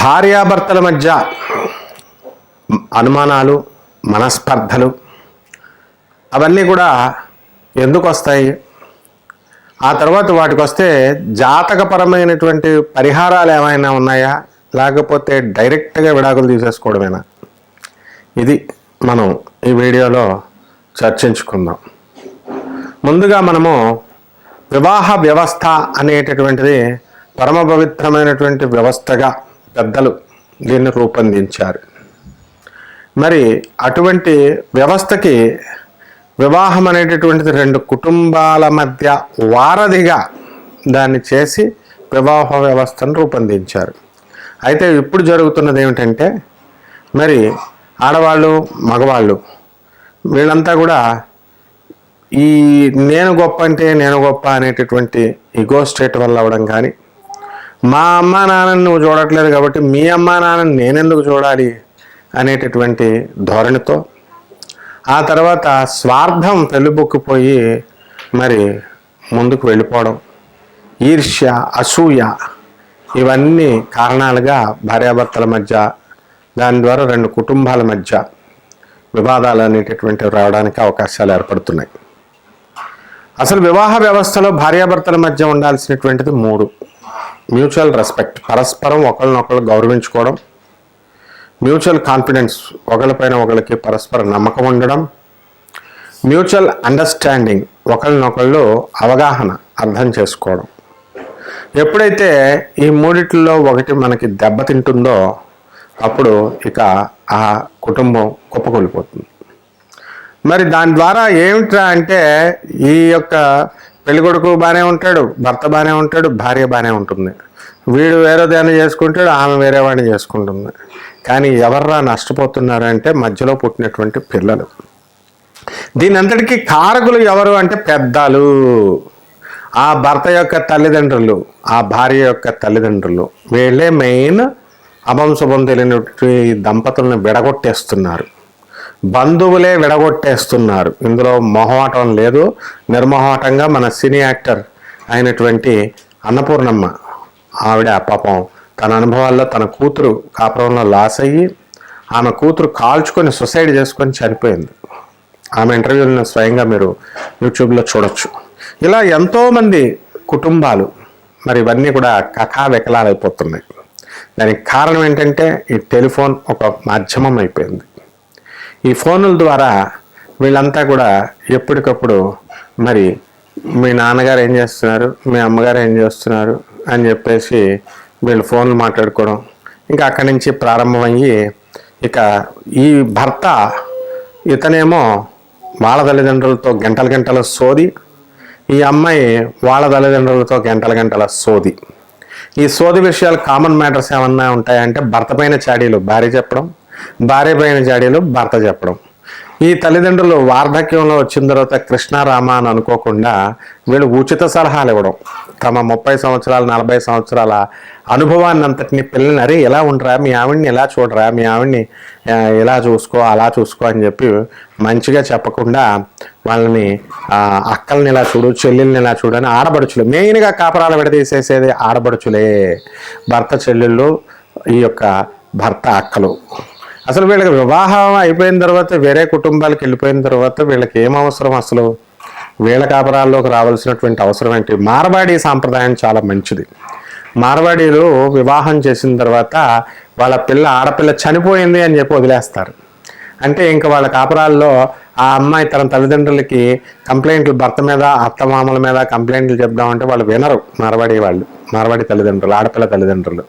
భార్యాభర్తల మధ్య అనుమానాలు మనస్పర్ధలు అవన్నీ కూడా ఎందుకు వస్తాయి? ఆ తర్వాత వాటికి వస్తే జాతకపరమైనటువంటి పరిహారాలు ఏమైనా ఉన్నాయా? లేకపోతే డైరెక్ట్గా విడాకులు తీసేసుకోవడమేనా? ఇది మనం ఈ వీడియోలో చర్చించుకుందాం. ముందుగా మనము వివాహ వ్యవస్థ అనేటటువంటిది పరమ పవిత్రమైనటువంటి వ్యవస్థగా పెద్దలు దీన్ని రూపొందించారు. మరి అటువంటి వ్యవస్థకి వివాహం అనేటటువంటిది రెండు కుటుంబాల మధ్య వారధిగా దాన్ని చేసి వివాహ వ్యవస్థను రూపొందించారు. అయితే ఇప్పుడు జరుగుతున్నది ఏమిటంటే మరి ఆడవాళ్ళు మగవాళ్ళు వీళ్ళంతా కూడా ఈ నేను గొప్ప అంటే నేను గొప్ప అనేటటువంటి ఇగో స్టేట్ వల్ల అవ్వడం కానీ మా అమ్మ నాన్నని నువ్వు చూడట్లేదు కాబట్టి మీ అమ్మ నాన్నని నేనెందుకు చూడాలి అనేటటువంటి ధోరణితో ఆ తర్వాత స్వార్థం పెళ్ళిబొక్కిపోయి మరి ముందుకు వెళ్ళిపోవడం ఈర్ష్య అసూయ ఇవన్నీ కారణాలుగా భార్యాభర్తల మధ్య దాని ద్వారా రెండు కుటుంబాల మధ్య వివాదాలు అనేటటువంటివి రావడానికి అవకాశాలు ఏర్పడుతున్నాయి. అసలు వివాహ వ్యవస్థలో భార్యాభర్తల మధ్య ఉండాల్సినటువంటిది మూడు. మ్యూచువల్ రెస్పెక్ట్ పరస్పరం ఒకరినొకరు గౌరవించుకోవడం మ్యూచువల్ కాన్ఫిడెన్స్ ఒకరిపైన ఒకరికి పరస్పర నమ్మకం ఉండడం మ్యూచువల్ అండర్స్టాండింగ్ ఒకరినొకళ్ళు అవగాహన అర్థం చేసుకోవడం. ఎప్పుడైతే ఈ మూడిట్లో ఒకటి మనకి దెబ్బతింటుందో అప్పుడు ఇక ఆ కుటుంబం కుప్పకూలిపోతుంది. మరి దాని ద్వారా ఏమిట్రా అంటే ఈ యొక్క పెళ్ళికొడుకు బాగానే ఉంటాడు భర్త బాగానే ఉంటాడు భార్య బాగానే ఉంటుంది. వీడు వేరే దాన్ని చేసుకుంటాడు ఆమె వేరే వాడిని చేసుకుంటుంది. కానీ ఎవర్రా నష్టపోతున్నారు అంటే మధ్యలో పుట్టినటువంటి పిల్లలు. దీని అంతటికీ కారకులు ఎవరు అంటే పెద్దలు. ఆ భర్త యొక్క తల్లిదండ్రులు ఆ భార్య యొక్క తల్లిదండ్రులు. వీళ్ళే మెయిన్ అభంశుభం తెలియనటువంటి దంపతులను విడగొట్టేస్తున్నారు. బంధువులే విడగొట్టేస్తున్నారు. ఇందులో మొహమాటం లేదు. నిర్మోహమాటంగా మన సినీ యాక్టర్ అయినటువంటి అన్నపూర్ణమ్మ ఆవిడ పాపం తన అనుభవాల్లో తన కూతురు కాపురంలో లాస్ అయ్యి ఆమె కూతురు కాల్చుకొని సొసైడ్ చేసుకొని చనిపోయింది. ఆమె ఇంటర్వ్యూలను స్వయంగా మీరు యూట్యూబ్లో చూడొచ్చు. ఇలా ఎంతోమంది కుటుంబాలు మరి ఇవన్నీ కూడా కకా వికలాలైపోతున్నాయి దానికి కారణం ఏంటంటే ఈ టెలిఫోన్ ఒక మాధ్యమం అయిపోయింది. ఈ ఫోనుల ద్వారా వీళ్ళంతా కూడా ఎప్పటికప్పుడు మరి మీ నాన్నగారు ఏం చేస్తున్నారు? మీ అమ్మగారు ఏం చేస్తున్నారు? అని చెప్పేసి వీళ్ళు ఫోన్లు మాట్లాడుకోవడం ఇంకా అక్కడి నుంచి ప్రారంభమయ్యి ఇక ఈ భర్త ఇతనేమో వాళ్ళ తల్లిదండ్రులతో గంటల గంటల సోది ఈ అమ్మాయి వాళ్ళ తల్లిదండ్రులతో గంటల గంటల సోది. ఈ సోది విషయాలు కామన్ మ్యాటర్స్ ఏమన్నా ఉంటాయంటే భర్త పైన చాడీలు భార్య చెప్పడం భార్య పైన జాడీలు భర్త చెప్పడం. ఈ తల్లిదండ్రులు వార్ధక్యంలో వచ్చిన తర్వాత కృష్ణారామ అని అనుకోకుండా వీళ్ళు ఉచిత సలహాలు ఇవ్వడం. తమ ముప్పై సంవత్సరాల నలభై సంవత్సరాల అనుభవాన్ని అంతటిని పిల్లల్ని అరే ఎలా ఉండరా మీ ఆవిడ్ని ఎలా చూడరా మీ ఆవిడ్ని ఎలా ఇలా చూసుకో అలా చూసుకో అని చెప్పి మంచిగా చెప్పకుండా వాళ్ళని అక్కల్ని ఇలా చూడు చెల్లెల్ని ఇలా చూడు అని ఆడబడుచులు. మెయిన్గా కాపరాలు విడదీసేసేది ఆడబడుచులే. భర్త చెల్లెళ్ళు ఈ యొక్క భర్త అక్కలు. అసలు వీళ్ళకి వివాహం అయిపోయిన తర్వాత వేరే కుటుంబాలకు వెళ్ళిపోయిన తర్వాత వీళ్ళకి ఏం అవసరం అసలు? వీళ్ళ కాపరాల్లోకి రావాల్సినటువంటి అవసరం ఏంటి? మార్వాడి సాంప్రదాయం చాలా మంచిది. మార్వాడీలు వివాహం చేసిన తర్వాత వాళ్ళ పిల్ల ఆడపిల్ల చనిపోయింది అని చెప్పి వదిలేస్తారు. అంటే ఇంకా వాళ్ళ కాపురాల్లో ఆ అమ్మాయి తన తల్లిదండ్రులకి కంప్లైంట్లు భర్త మీద అత్తమామల మీద కంప్లైంట్లు చెప్దామంటే వాళ్ళు వినరు. మార్వాడి వాళ్ళు మార్వాడి తల్లిదండ్రులు ఆడపిల్ల తల్లిదండ్రులు.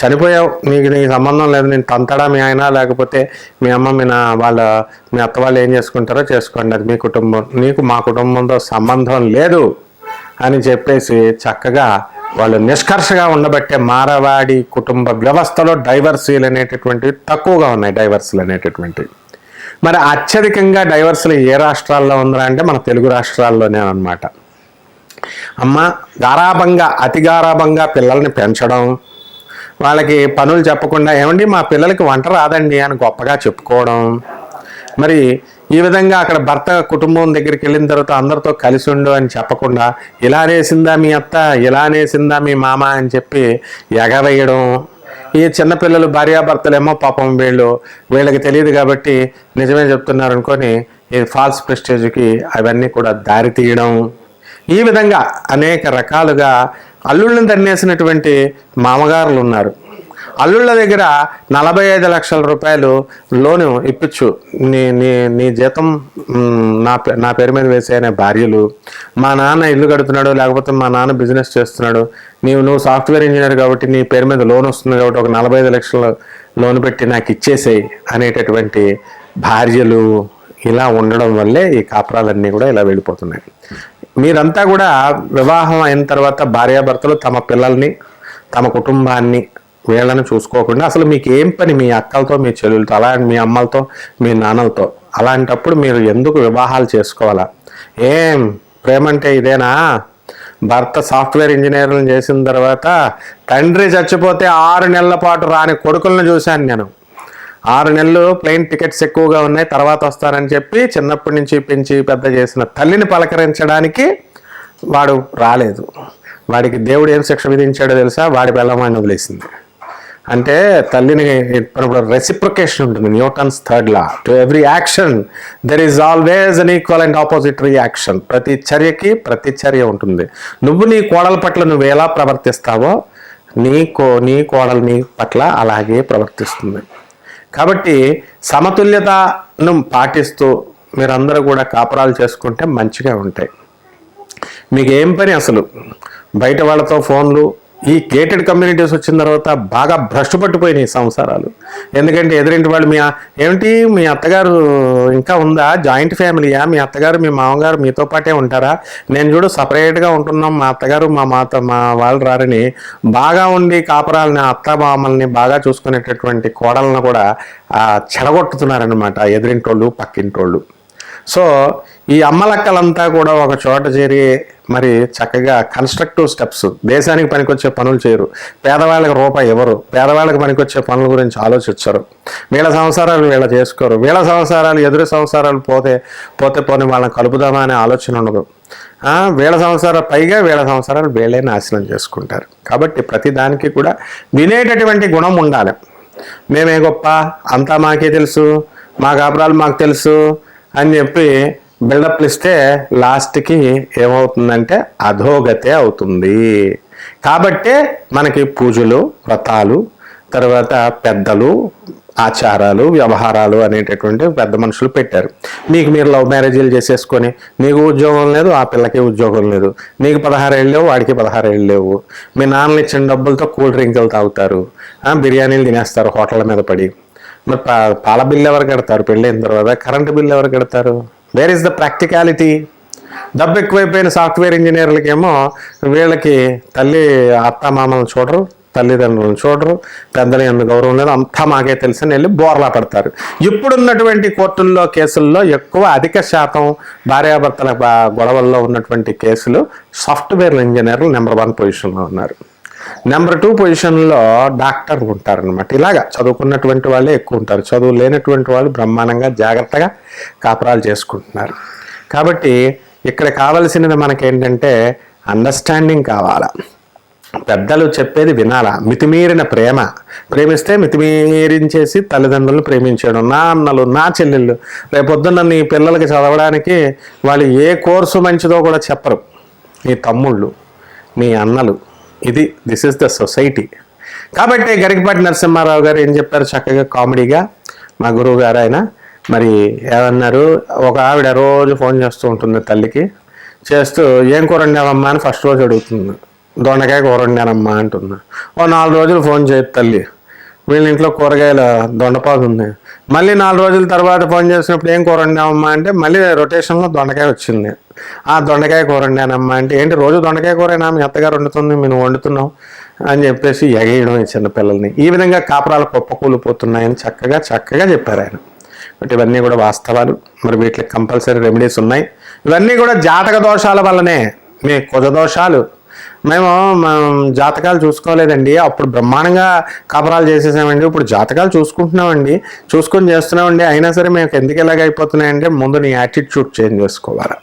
చనిపోయావు నీకు సంబంధం లేదు నేను తంతడా మీ ఆయన లేకపోతే మీ అమ్మ మీ నా వాళ్ళ మీ అత్త వాళ్ళు ఏం చేసుకుంటారో చేసుకోండి. అది మీ కుటుంబం. నీకు మా కుటుంబంతో సంబంధం లేదు అని చెప్పేసి చక్కగా వాళ్ళు నిష్కర్షగా ఉండబట్టే మారవాడి కుటుంబ వ్యవస్థలో డైవర్సీలు అనేటటువంటివి తక్కువగా ఉన్నాయి డైవర్సీలు అనేటటువంటివి. మరి అత్యధికంగా డైవర్సీలు ఏ రాష్ట్రాల్లో ఉందా అంటే మన తెలుగు రాష్ట్రాల్లోనే అన్నమాట. అమ్మ గారాభంగా అతి గారాభంగా పిల్లల్ని పెంచడం వాళ్ళకి పనులు చెప్పకుండా ఏమండి మా పిల్లలకి వంట రాదండి అని గొప్పగా చెప్పుకోవడం. మరి ఈ విధంగా అక్కడ భర్త కుటుంబం దగ్గరికి వెళ్ళిన తర్వాత అందరితో కలిసి ఉండు అని చెప్పకుండా ఇలా నేసిందా మీ అత్త? ఇలా నేసిందా మీ మామ? అని చెప్పి ఎగవేయడం. ఈ చిన్నపిల్లలు భార్యాభర్తలేమో పాపం వీళ్ళు. వీళ్ళకి తెలియదు కాబట్టి నిజమే చెప్తున్నారు అనుకొని ఈ ఫాల్స్ ప్రెస్టేజ్కి అవన్నీ కూడా దారి తీయడం. ఈ విధంగా అనేక రకాలుగా అల్లుళ్ళని తన్నేసినటువంటి మామగారులు ఉన్నారు అల్లుళ్ళ దగ్గర నలభై ఐదు లక్షల రూపాయలు లోను ఇప్పించు నీ నీ నీ జీతం నా పే- నా పేరు మీద వేసే అనే భార్యలు మా నాన్న ఇల్లు కడుతున్నాడు లేకపోతే మా నాన్న బిజినెస్ చేస్తున్నాడు నీవు నువ్వు సాఫ్ట్వేర్ ఇంజనీర్ కాబట్టి నీ పేరు మీద లోన్ వస్తుంది కాబట్టి ఒక నలభై ఐదు లక్షల లోన్ పెట్టి నాకు ఇచ్చేసేయి అనేటటువంటి భార్యలు ఇలా ఉండడం వల్లే ఈ కాపురాలన్నీ కూడా ఇలా వెళ్ళిపోతున్నాయి. మీరంతా కూడా వివాహం అయిన తర్వాత భార్యాభర్తలు తమ పిల్లల్ని తమ కుటుంబాన్ని వీళ్ళని చూసుకోకుండా అసలు మీకు ఏం పని మీ అక్కలతో మీ చెల్లెలతో అలా మీ అమ్మలతో మీ నాన్నలతో? అలాంటప్పుడు మీరు ఎందుకు వివాహాలు చేసుకోవాలా? ఏం? ప్రేమ అంటే ఇదేనా? భర్త సాఫ్ట్వేర్ ఇంజనీర్లను చేసిన తర్వాత తండ్రి చచ్చిపోతే ఆరు నెలల పాటు రాని కొడుకులను చూశాను నేను. ఆరు నెలలు ప్లేన్ టికెట్స్ ఎక్కువగా ఉన్నాయి తర్వాత వస్తానని చెప్పి చిన్నప్పటి నుంచి పెంచి పెద్ద చేసిన తల్లిని పలకరించడానికి వాడు రాలేదు. వాడికి దేవుడు ఏం శిక్ష విధించాడో తెలుసా? వాడి బెల్లమాన్ని వదిలేసింది. అంటే తల్లిని ఇప్పుడు రెసిప్రికేషన్ ఉంటుంది. Newton's third law to every action there is always an equal and opposite reaction ప్రతి చర్యకి ప్రతి చర్య ఉంటుంది. నువ్వు నీ కోడల పట్ల నువ్వు ఎలా ప్రవర్తిస్తావో నీ కో నీ కోడలు నీ పట్ల అలాగే ప్రవర్తిస్తుంది. కాబట్టి సమతుల్యతను పాటిస్తూ మీరందరూ కూడా కాపురాలు చేసుకుంటే మంచిగా ఉంటాయి. మీకు ఏం పని అసలు? బయట వాళ్ళతో ఫోన్లు ఈ గేటెడ్ కమ్యూనిటీస్ వచ్చిన తర్వాత బాగా భ్రష్టు పట్టిపోయినాయి సంసారాలు ఎందుకంటే ఎదురింటి వాళ్ళు మీ ఏమిటి? మీ అత్తగారు ఇంకా ఉందా? జాయింట్ ఫ్యామిలీయా? మీ అత్తగారు మీ మామగారు మీతో పాటే ఉంటారా? నేను చూడు సపరేట్గా ఉంటున్నాం. మా అత్తగారు మా మాత మా వాళ్ళు రారని బాగా ఉండి కాపురాలని అత్త మామల్ని బాగా చూసుకునేటటువంటి కోడలను కూడా ఆ, చెడగొట్టుతున్నారనమాట ఎదురింటోళ్ళు పక్కింటోళ్ళు. సో ఈ అమ్మలక్కలంతా కూడా ఒక చోట చేరి మరి చక్కగా కన్స్ట్రక్టివ్ స్టెప్స్ దేశానికి పనికొచ్చే పనులు చేయరు. పేదవాళ్ళకి రూపాయి ఎవరు పేదవాళ్ళకి పనికొచ్చే పనుల గురించి ఆలోచించరు. వీళ్ళ సంసారాలు వీళ్ళ చేసుకోరు. వీళ్ళ సంసారాలు ఎదురు సంసారాలు పోతే పోతే పోని వాళ్ళని కలుపుదామా అనే ఆలోచన ఉండదు. వీళ్ళ సంవత్సరాలు పైగా వీళ్ళ సంవత్సరాలు వీళ్ళే నాశనం చేసుకుంటారు. కాబట్టి ప్రతి దానికి కూడా వినేటటువంటి గుణం ఉండాలి. మేమే గొప్ప? అంతా మాకే తెలుసు. మా కాపురాలు మాకు తెలుసు అని చెప్పి బిల్డప్లు ఇస్తే లాస్ట్కి ఏమవుతుందంటే అధోగతే అవుతుంది. కాబట్టే మనకి పూజలు వ్రతాలు తర్వాత పెద్దలు ఆచారాలు వ్యవహారాలు అనేటటువంటి పెద్ద మనుషులు పెట్టారు. మీకు మీరు లవ్ మ్యారేజీలు చేసేసుకొని నీకు ఉద్యోగం లేదు ఆ పిల్లకి ఉద్యోగం లేదు. నీకు పదహారు ఏళ్ళు లేవు వాడికి పదహారు ఏళ్ళు లేవు. మీ నాన్నలు ఇచ్చిన డబ్బులతో కూల్ డ్రింకులు తాగుతారు. బిర్యానీలు తినేస్తారు హోటళ్ళ మీద పడి. మరి పా- పాల బిల్లు ఎవరు కడతారు? పెళ్ళైన తర్వాత కరెంటు బిల్లు ఎవరు కడతారు? వేర్ ఇస్ ద ప్రాక్టికాలిటీ డబ్బు ఎక్కువైపోయిన సాఫ్ట్వేర్ ఇంజనీర్లకేమో వీళ్ళకి తల్లి అత్తమామలను చూడరు తల్లిదండ్రులను చూడరు పెద్దలు ఎందుకు గౌరవం లేదు అంతా మాకే తెలిసిన వెళ్ళి బోర్లా పడతారు. ఇప్పుడున్నటువంటి కోర్టుల్లో కేసుల్లో ఎక్కువ అధిక శాతం భార్యాభర్తల గొడవల్లో ఉన్నటువంటి కేసులు సాఫ్ట్వేర్ ఇంజనీర్లు నెంబర్ వన్ పొజిషన్లో ఉన్నారు. నెంబర్ టూ పొజిషన్లో డాక్టర్ ఉంటారనమాట ఇలాగా చదువుకున్నటువంటి వాళ్ళే ఎక్కువ ఉంటారు. చదువు లేనటువంటి వాళ్ళు బ్రహ్మాండంగా జాగ్రత్తగా కాపురాలు చేసుకుంటున్నారు. కాబట్టి ఇక్కడ కావలసినది మనకేంటంటే అండర్స్టాండింగ్ కావాలా. పెద్దలు చెప్పేది వినాలా. మితిమీరిన ప్రేమ. ప్రేమిస్తే మితిమీరించేసి తల్లిదండ్రులను ప్రేమించడం. నా అన్నలు నా చెల్లెళ్ళు రేపొద్దున్న నీ పిల్లలకి చదవడానికి వాళ్ళు ఏ కోర్సు మంచిదో కూడా చెప్పరు. నీ తమ్ముళ్ళు మీ అన్నలు ఇది దిస్ ఇస్ ద సొసైటీ కాబట్టి గరికపాటి నరసింహారావు గారు ఏం చెప్పారు? చక్కగా కామెడీగా మా గురువు గారు ఆయన మరి ఏమన్నారు? ఒక ఆవిడ రోజు ఫోన్ చేస్తూ ఉంటుంది తల్లికి. చేస్తూ ఏం కూర వండావమ్మా? అని ఫస్ట్ రోజు అడుగుతుంది. దొండకాయ కూర వండానమ్మా అంటుంది. ఓ నాలుగు రోజులు ఫోన్ చేయదు తల్లి. వీళ్ళ ఇంట్లో కూరగాయల దొండపాదు ఉంది. మళ్ళీ నాలుగు రోజుల తర్వాత ఫోన్ చేసినప్పుడు ఏం కూర వండామమ్మా అంటే మళ్ళీ రొటేషన్లో దొండకాయ వచ్చింది. ఆ దొండకాయ కూర వండానమ్మా అంటే ఏంటి రోజు దొండకాయ కూరైనా? మీ అత్తగారు వండుతుంది మేము వండుతున్నాం అని చెప్పేసి ఎగేయడం చిన్న చిన్నపిల్లల్ని ఈ విధంగా కాపురాలు కుప్పకూలిపోతున్నాయని చక్కగా చక్కగా చెప్పారు ఆయన. బట్ ఇవన్నీ కూడా వాస్తవాలు. మరి వీటికి కంపల్సరీ రెమెడీస్ ఉన్నాయి. ఇవన్నీ కూడా జాతక దోషాల వల్లనే మీ కుజ దోషాలు మేము మనం జాతకాలు చూసుకోలేదండి. అప్పుడు బ్రహ్మాండంగా కాపురాలు చేసేసామండి. ఇప్పుడు జాతకాలు చూసుకుంటున్నామండి. చూసుకొని చేస్తున్నామండి. అయినా సరే మేము ఎందుకు ఇలాగ అయిపోతున్నాయంటే ముందు నీ యాటిట్యూడ్ చేంజ్ చేసుకోవాలి.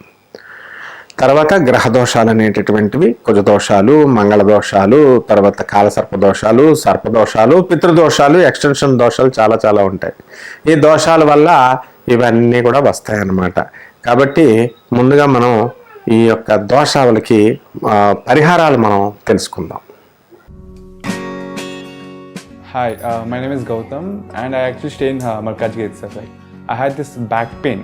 తర్వాత గ్రహ దోషాలు అనేటటువంటివి కుజదోషాలు మంగళ దోషాలు తర్వాత కాలసర్ప దోషాలు సర్పదోషాలు పితృదోషాలు ఎక్స్టెన్షన్ దోషాలు చాలా చాలా ఉంటాయి. ఈ దోషాల వల్ల ఇవన్నీ కూడా వస్తాయన్నమాట. కాబట్టి ముందుగా మనం ఈ యొక్క దోషాలకి పరిహారాలు మనం తెలుసుకుందాం. Hi my name is Gautam and I actually stay in Markaz gate sir I had this back pain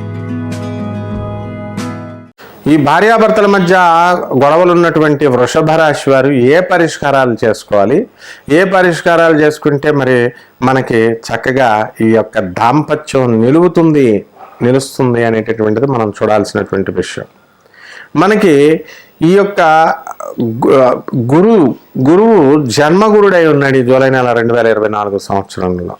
ఈ భార్యాభర్తల మధ్య గొడవలు ఉన్నటువంటి వృషభ రాశి వారు ఏ పరిష్కారాలు చేసుకోవాలి? ఏ పరిష్కారాలు చేసుకుంటే మరి మనకి చక్కగా ఈ యొక్క దాంపత్యం నిలువుతుంది నిలుస్తుంది అనేటటువంటిది మనం చూడాల్సినటువంటి విషయం. మనకి ఈ యొక్క గురువు గురువు జన్మగురుడై ఉన్నాడు ఈ జూలై నెల రెండు వేల ఇరవై నాలుగు సంవత్సరంలో.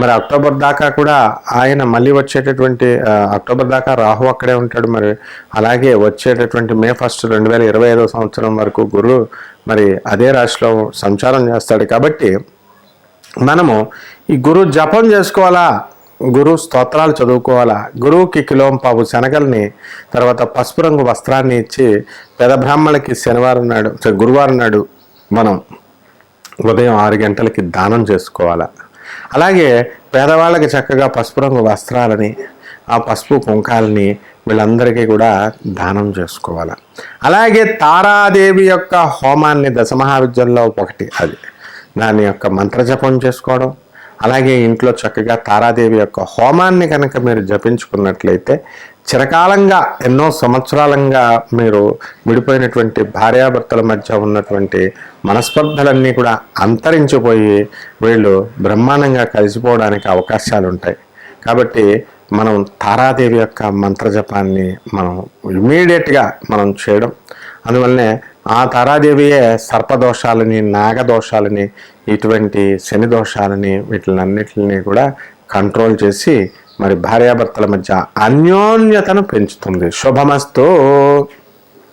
మరి అక్టోబర్ దాకా కూడా ఆయన మళ్ళీ వచ్చేటటువంటి అక్టోబర్ దాకా రాహు అక్కడే ఉంటాడు మరి. అలాగే వచ్చేటటువంటి మే ఫస్ట్ రెండు వేల ఇరవై ఐదో సంవత్సరం వరకు గురువు మరి అదే రాశిలో సంచారం చేస్తాడు. కాబట్టి మనము ఈ గురు జపం చేసుకోవాలా? గురు స్తోత్రాలు చదువుకోవాలా? గురువుకి కిలోం పావు శనగల్ని తర్వాత పసుపు రంగు వస్త్రాన్ని ఇచ్చి పెద బ్రాహ్మణులకి శనివారం నాడు గురువారం నాడు మనం ఉదయం ఆరు గంటలకి దానం చేసుకోవాలా? అలాగే పేదవాళ్ళకి చక్కగా పసుపు రంగు వస్త్రాలని ఆ పసుపు కుంకాలని వీళ్ళందరికీ కూడా దానం చేసుకోవాలి. అలాగే తారాదేవి యొక్క హోమాన్ని దశమహావిద్యంలో ఒకటి అది. దాని యొక్క మంత్రజపం చేసుకోవడం. అలాగే ఇంట్లో చక్కగా తారాదేవి యొక్క హోమాన్ని కనుక మీరు జపించుకున్నట్లయితే చిరకాలంగా ఎన్నో సంవత్సరాలంగా మీరు విడిపోయినటువంటి భార్యాభర్తల మధ్య ఉన్నటువంటి మనస్పర్ధలన్నీ కూడా అంతరించిపోయి వీళ్ళు బ్రహ్మాండంగా కలిసిపోవడానికి అవకాశాలు ఉంటాయి కాబట్టి మనం తారాదేవి యొక్క మంత్రజపాన్ని మనం ఇమీడియట్గా మనం చేయడం. అందువల్లనే ఆ తారాదేవియే సర్పదోషాలని నాగదోషాలని ఇటువంటి శని దోషాలని వీటిలన్నిటిని కూడా కంట్రోల్ చేసి మరి భార్యాభర్తల మధ్య అన్యోన్యతను పెంచుతుంది. శుభమస్తు.